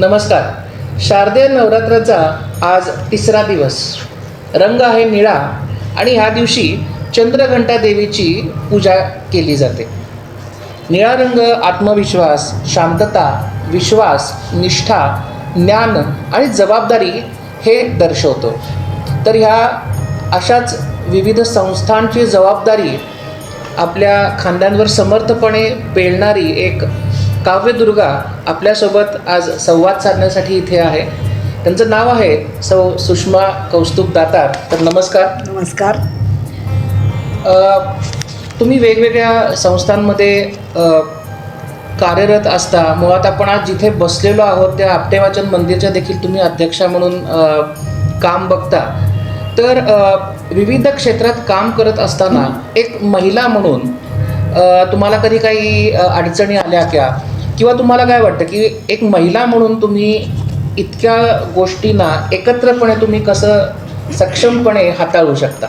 नमस्कार. शारदीय नवरात्राचा आज तिसरा दिवस. रंग आहे निळा आणि ह्या दिवशी चंद्रघंटा देवीची पूजा केली जाते. निळा रंग आत्मविश्वास शांतता विश्वास निष्ठा ज्ञान आणि जबाबदारी हे दर्शवतो. तर ह्या अशाच विविध संस्थांची जबाबदारी आपल्या खांद्यांवर समर्थपणे पेलणारी एक काव्यदुर्गा आपल्यासोबत आज संवाद साधण्यासाठी इथे आहे. त्यांचं नाव आहे सौ सुषमा कौस्तुभ दातार तर नमस्कार. नमस्कार. तुम्ही वेगवेगळ्या संस्थांमध्ये कार्यरत असता. मुळात आपण आज जिथे बसलेलो आहोत त्या आपटे वाचन मंदिरच्या देखील तुम्ही अध्यक्षा म्हणून काम बघता. तर विविध क्षेत्रात काम करत असताना एक महिला म्हणून तुम्हाला कधी काही अडचणी आल्या क्या? किंवा तुम्हाला काय वाटतं की एक महिला म्हणून तुम्ही इतक्या गोष्टींना एकत्रपणे तुम्ही कसं सक्षमपणे हाताळू शकता?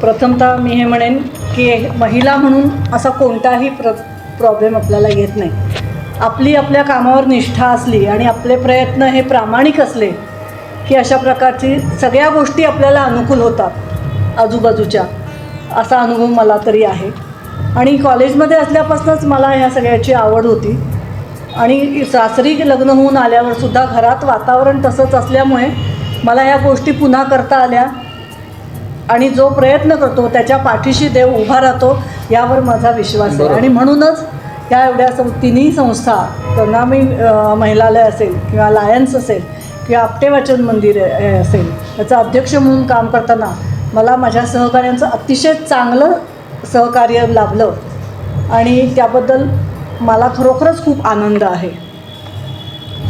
प्रथमतः मी हे म्हणेन की महिला म्हणून असा कोणताही प्र प्रॉब्लेम आपल्याला येत नाही. आपली आपल्या कामावर निष्ठा असली आणि आपले प्रयत्न हे प्रामाणिक असले की अशा प्रकारची सगळ्या गोष्टी आपल्याला अनुकूल होतात आजूबाजूच्या. असा अनुभव मला तरी आहे. आणि कॉलेजमध्ये असल्यापासूनच मला ह्या सगळ्याची आवड होती. आणि सासरी लग्न होऊन आल्यावर सुद्धा घरात वातावरण तसंच असल्यामुळे मला या गोष्टी पुन्हा करता आल्या. आणि जो प्रयत्न करतो त्याच्या पाठीशी देव उभा राहतो यावर माझा विश्वास आहे. आणि म्हणूनच या एवढ्या सं तिन्ही संस्था प्रणामी अ, महिलालय असेल किंवा लायन्स असेल किंवा आपटे वाचन मंदिर असेल याचं अध्यक्ष म्हणून काम करताना मला माझ्या सहकार्यांचं अतिशय चांगलं सहकार्य लाभलं. आणि त्याबद्दल मला खरोखरच खूप आनंद आहे.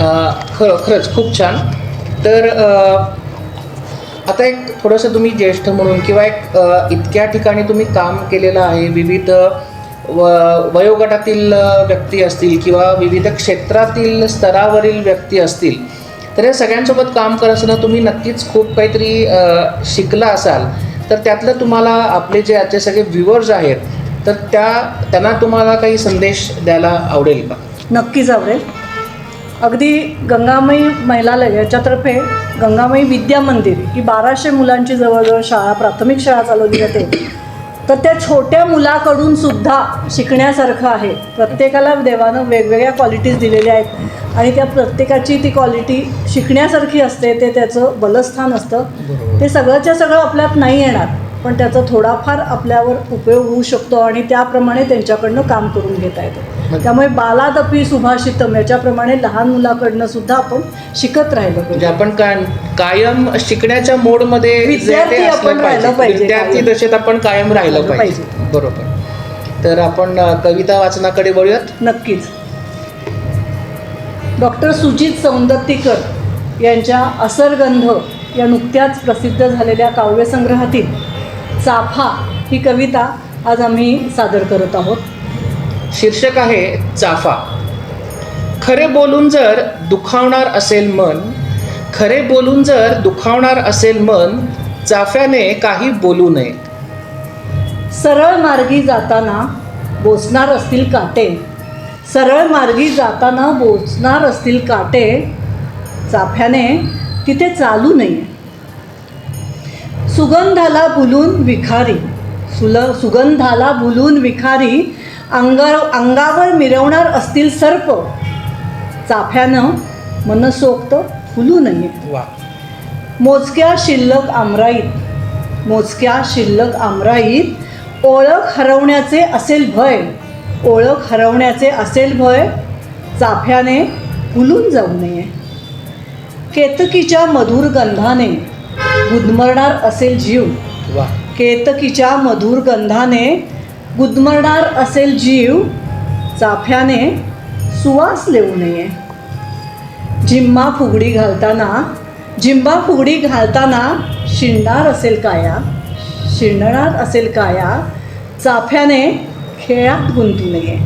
अ, खरं खरंच खूप छान. तर आता एक थोडंसं तुम्ही ज्येष्ठ म्हणून किंवा एक इतक्या ठिकाणी तुम्ही काम केलेलं आहे विविध व वयोगटातील व्यक्ती असतील किंवा विविध क्षेत्रातील स्तरावरील व्यक्ती असतील तर या सगळ्यांसोबत काम करत असताना तुम्ही नक्कीच खूप काहीतरी शिकला असाल. तर त्यातलं तुम्हाला आपले जे आजचे सगळे व्ह्युअर्स आहेत तर त्या त्यांना तुम्हाला काही संदेश द्यायला आवडेल का? नक्कीच आवडेल. अगदी गंगामयी महिलालय याच्यातर्फे गंगामयी विद्या मंदिर ही बाराशे मुलांची जवळजवळ शाळा प्राथमिक शाळा चालवली जाते. तर त्या छोट्या मुलाकडून सुद्धा शिकण्यासारखं आहे. प्रत्येकाला देवानं वेगवेगळ्या क्वालिटीज दिलेल्या आहेत आणि त्या प्रत्येकाची ती क्वालिटी शिकण्यासारखी असते ते त्याचं बलस्थान असतं. ते सगळंच्या सगळं आपल्यात नाही येणार पण त्याचा थोडाफार आपल्यावर उपयोग होऊ शकतो आणि त्याप्रमाणे त्यांच्याकडनं काम करून घेता येतं. त्यामुळे बालादपी सुभाषितम याच्याप्रमाणे लहान मुलाकडनं सुद्धा आपण शिकत राहिलो म्हणजे पाहिजे. आपण काय कायम शिकण्याच्या मोडमध्ये विद्यार्थी आपण राहिलं पाहिजे. विद्यार्थी. दशेत आपण कायम राहिलं पाहिजे. बरोबर. तर आपण कविता वाचनाकडे वळूयात. नक्कीच. डॉक्टर सुजित सौंदत्तीकर यांच्या असरगंध या नुकत्याच प्रसिद्ध झालेल्या काव्यसंग्रहातील चाफा ही कविता आज आम्ही सादर करत आहोत. शीर्षक आहे चाफा. खरे बोलून जर दुखावणार असेल मन खरे बोलून जर दुखावणार असेल मन चाफ्याने काही बोलू नये. सरळ मार्गी जाताना बोचणार असतील काटे. सरळ मार्गी जाताना बोचणार असतील काटे चाफ्याने तिथे चालू नये. सुगंधाला भुलून विखारी. सुल सुगंधाला भुलून विखारी अंगा अंगावर मिरवणार असतील सर्प चाफ्यानं मनसोक्त फुलू नये. मोजक्या शिल्लक आमराईत मोजक्या शिल्लक आमराईत ओळख हरवण्याचे असेल भय ओळख हरवण्याचे असेल भय चाफ्याने फुलून जाऊ नये. केतकीच्या मधुर गंधाने गुदमरणार असेल जीव केतकीच्या मधुर गंधाने गुदमरणार असेल जीव चाफ्याने सुवास लेऊ नये. झिम्मा फुगडी घालताना झिम्बा फुगडी घालताना शिणणार असेल काया शिणणार असेल काया चाफ्याने खेळात गुंतू नये.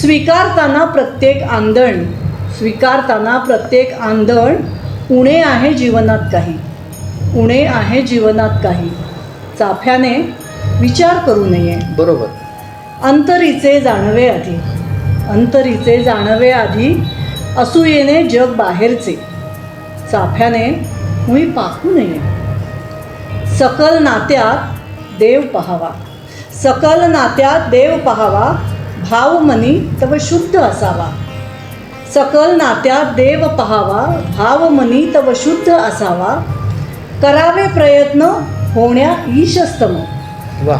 स्वीकारताना प्रत्येक आंदण स्वीकारताना प्रत्येक आंदण उणे आहे जीवनात काही उणे आहे जीवनात काही चाफ्याने विचार करू नये. बरोबर. अंतरीचे जाणवे आधी. अंतरीचे जाणवे आधी असूयेने जग बाहेरचे. चाफ्याने मुळी पाहू नये. सकल नात्यात देव पहावा. सकल नात्यात देव पहावा. भाव मनी तव शुद्ध असावा. सकल नात्यात देव पहावा. भाव मनी तव शुद्ध असावा. करावे प्रयत्न होण्या ईशस्तम. वा.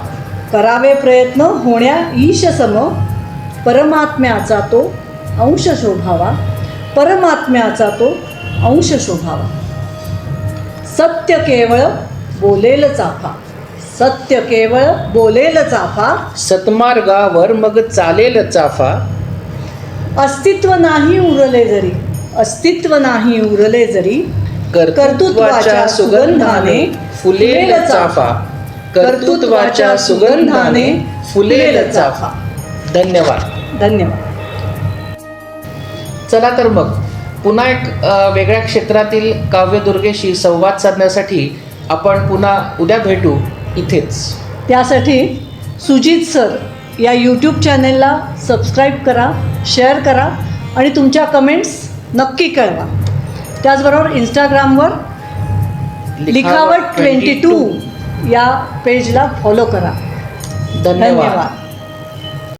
करावे प्रयत्न होण्या ईशसम परमात्म्याचा तो अंश शोभावा. परमात्म्याचा तो अंश शोभावा. सत्य केवळ बोलेल चाफा सत्य केवळ बोलेल चाफा सतमार्गावर मग चालेल चाफा अस्तित्व नाही उरले जरी अस्तित्व नाही उरले जरी कर्तृत्वाच्या सुगंधाने फुलेल चाफा कर्तृत्वाच्या सुगंधाने फुलेल चाफा धन्यवाद. धन्यवाद. चला तर मग पुन्हा एक वेगळ्या क्षेत्रातील काव्यदुर्गेशी संवाद साधण्यासाठी आपण पुन्हा उद्या भेटू इथेच. त्यासाठी सुजित सर या यूट्यूब चॅनेलला सबस्क्राईब करा शेअर करा आणि तुमच्या कमेंट्स नक्की कळवा. त्याचबरोबर इंस्टाग्रामवर लिखावट ट्वेंटी टू या पेजला फॉलो करा. धन्यवाद.